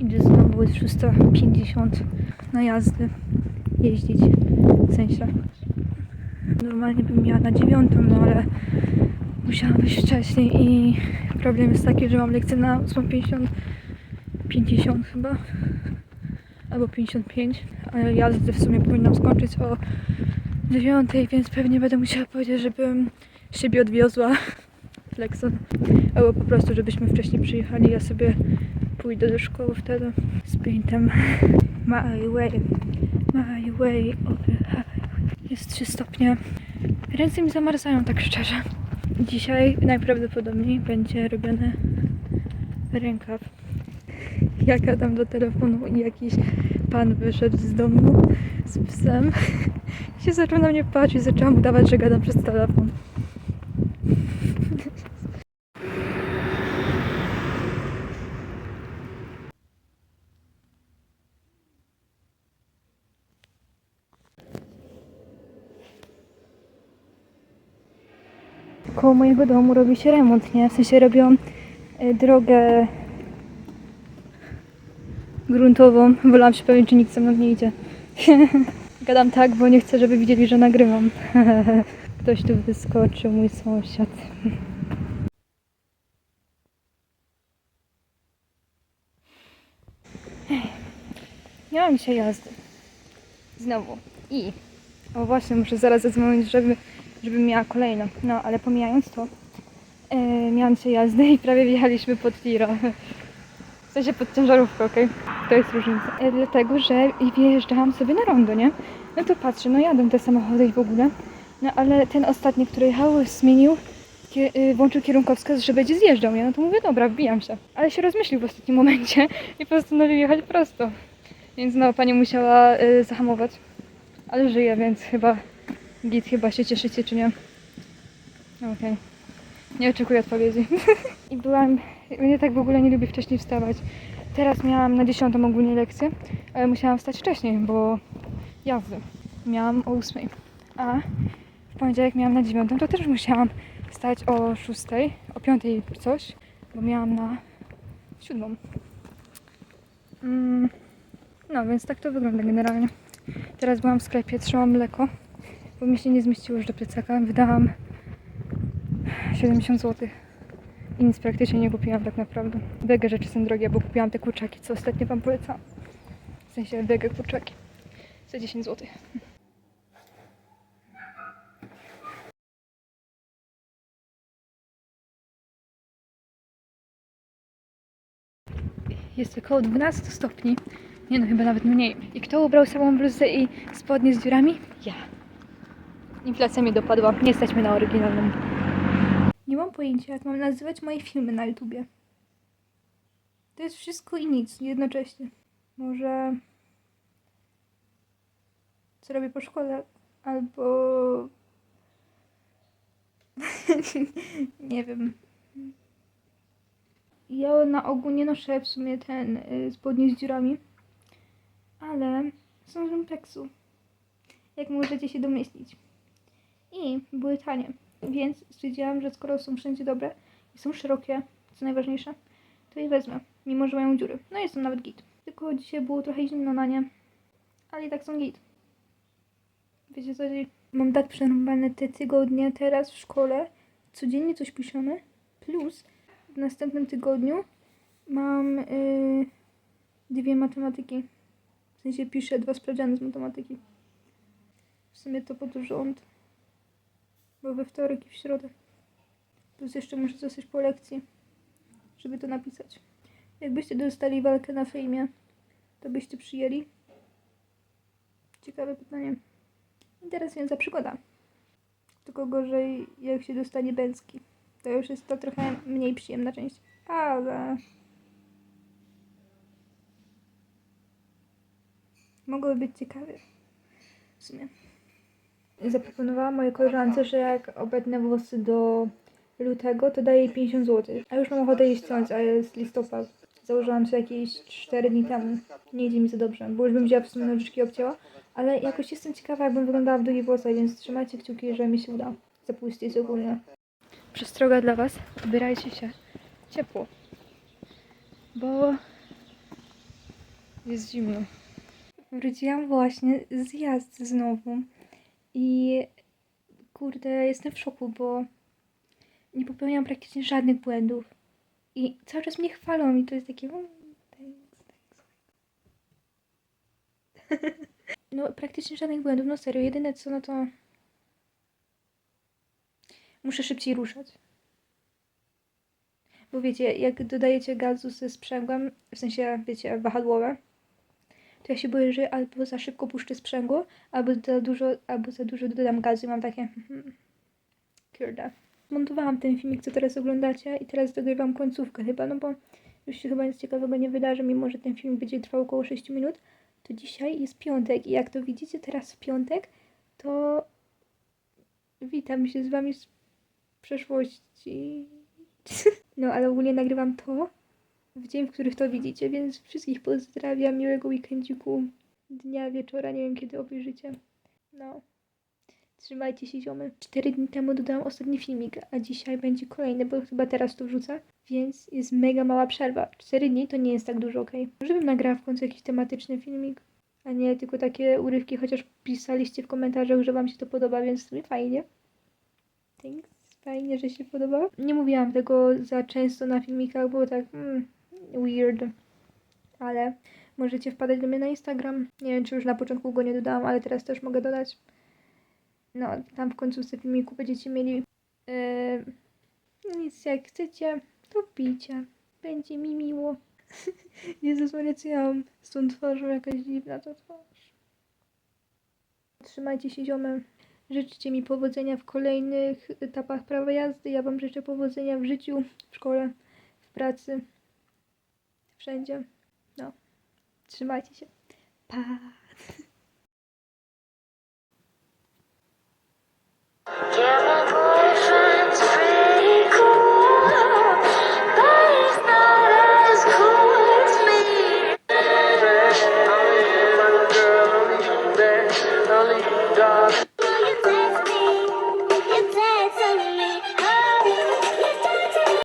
Idzie znowu jest 6.50 na jazdy. Jeździć. W sensie. Normalnie bym miała na dziewiątą, no ale musiałam wyjść wcześniej i problem jest taki, że mam lekcję na 8.50 50 chyba. Albo 55, ale jazdy w sumie powinnam skończyć o 9, więc pewnie będę musiała powiedzieć, żebym siebie odwiozła Lexon, albo po prostu, żebyśmy wcześniej przyjechali, ja sobie pójdę do szkoły wtedy z piętem My way, my way over highway. Jest 3 stopnie. Ręce mi zamarzają, tak szczerze. Dzisiaj najprawdopodobniej będzie robiony rękaw. Ja gadam do telefonu i jakiś pan wyszedł z domu z psem. Się zaczął na mnie patrzeć, zaczęłam udawać, że gadam przez telefon. Koło mojego domu robi się remont, nie? W sensie robią y, drogę gruntową. Wolałam się pewnie, czy nikt ze mną nie idzie. Gadam tak, bo nie chcę, żeby widzieli, że nagrywam. Ktoś tu wyskoczył, mój sąsiad. Nie mam dzisiaj jazdy. Znowu. I. O właśnie, muszę zaraz zadzwonić, żeby, żebym miała kolejną. No, ale pomijając to, e, miałam dzisiaj jazdę i prawie wjechaliśmy pod tiro. Sensie pod ciężarówkę, okej? To jest różnica. E, dlatego, że wjeżdżałam sobie na rondo, nie? No to patrzę, no jadą te samochody i w ogóle. No ale ten ostatni, który jechał, zmienił, kie- y, włączył kierunkowskaz, że będzie zjeżdżał, nie? No to mówię, dobra, wbijam się. Ale się rozmyślił w ostatnim momencie i postanowił jechać prosto. Więc no, pani musiała y, zahamować. Ale żyje, więc chyba git, chyba się cieszycie, czy nie? Okej. Nie oczekuję odpowiedzi. I byłam, mnie tak w ogóle nie lubię wcześniej wstawać. Teraz miałam na 10 ogólnie lekcję, ale musiałam wstać wcześniej, bo jazdy. Miałam o 8. A w poniedziałek miałam na 9, to też musiałam wstać o 6, o 5 coś, bo miałam na 7. Mm, no, więc tak to wygląda generalnie. Teraz byłam w sklepie, trzymałam mleko, bo mi się nie zmieściło już do plecaka. Wydałam 70 zł. I nic praktycznie nie kupiłam tak naprawdę. Wege rzeczy są drogie, bo kupiłam te kurczaki, co ostatnio wam polecałam. W sensie wege kurczaki. Za 10 zł. Jest około 12 stopni. Nie no, chyba nawet mniej. I kto ubrał samą bluzę i spodnie z dziurami? Ja. Inflacja mnie dopadła. Nie stać mnie na oryginalną. Nie mam pojęcia, jak mam nazywać moje filmy na YouTubie. To jest wszystko i nic jednocześnie. Może. Co robię po szkole? Albo. nie wiem. Ja na ogół nie noszę w sumie ten y, spodnie z dziurami, ale są z lumpeksu, jak możecie się domyślić. I były tanie, więc stwierdziłam, że skoro są wszędzie dobre i są szerokie, co najważniejsze, to je wezmę, mimo że mają dziury. No i są nawet git. Tylko dzisiaj było trochę zimno na nie, ale i tak są git. Wiecie co, mam tak przerąbane te tygodnie teraz w szkole, codziennie coś piszemy, plus w następnym tygodniu mam y, dwie matematyki. W sensie piszę dwa sprawdziany z matematyki. W sumie to pod rząd. Bo we wtorek i w środę. Plus jeszcze muszę zostać po lekcji, żeby to napisać. Jakbyście dostali walkę na fejmie, to byście przyjęli? Ciekawe pytanie. I teraz więc za przygoda. Tylko gorzej, jak się dostanie Bęcki. To już jest to trochę mniej przyjemna część. Ale... Mogłoby być ciekawie. W sumie. Zaproponowałam mojej koleżance, że jak obetnę włosy do lutego, to daję jej 50 zł. A już mam ochotę je ściąć, a jest listopad. Założyłam to jakieś 4 dni temu. Nie idzie mi za dobrze, bo już bym wzięła w sumie nożyczki obcięła. Ale jakoś jestem ciekawa, jakbym wyglądała w długich włosach, więc trzymajcie kciuki, że mi się uda. Zapuścić ogólnie. Przestroga dla Was. Ubierajcie się ciepło. Bo jest zimno. Wróciłam właśnie z jazdy znowu. I kurde, jestem w szoku, bo nie popełniam praktycznie żadnych błędów. I cały czas mnie chwalą i to jest takie... No, praktycznie żadnych błędów, no serio. Jedyne co, no to... Muszę szybciej ruszać. Bo wiecie, jak dodajecie gazu ze sprzęgłem, w sensie, wiecie, wahadłowe, to ja się boję, że albo za szybko puszczę sprzęgło, albo za dużo, albo za dużo dodam gazu i mam takie... hmm, Kurde. Montowałam ten filmik, co teraz oglądacie i teraz dogrywam końcówkę chyba, no bo już się chyba nic ciekawego nie wydarzy, mimo że ten film będzie trwał około 6 minut, to dzisiaj jest piątek i jak to widzicie teraz w piątek, to witam się z wami z przeszłości. No, ale ogólnie nagrywam to w dzień, w których to widzicie, więc wszystkich pozdrawiam, miłego weekendziku, dnia, wieczora, nie wiem kiedy obejrzycie. No. Trzymajcie się ziomy. Cztery dni temu dodałam ostatni filmik, a dzisiaj będzie kolejny, bo chyba teraz to wrzucę. Więc jest mega mała przerwa. Cztery dni to nie jest tak dużo, okej. Może bym nagrała w końcu jakiś tematyczny filmik, a nie tylko takie urywki, chociaż pisaliście w komentarzach, że wam się to podoba, więc sumie fajnie. Thanks. Fajnie, że się podoba. Nie mówiłam tego za często na filmikach, było tak mm, weird. Ale możecie wpadać do mnie na Instagram. Nie wiem, czy już na początku go nie dodałam, ale teraz też mogę dodać. No, tam w końcówce filmiku będziecie mieli yy, nic jak chcecie, to pijcie. Będzie mi miło. Jezus Maria, co ja mam z tą twarzą jakaś dziwna ta twarz. Trzymajcie się ziomy. Życzcie mi powodzenia w kolejnych etapach prawa jazdy. Ja Wam życzę powodzenia w życiu, w szkole, w pracy, wszędzie. No. Trzymajcie się. Pa! Yeah.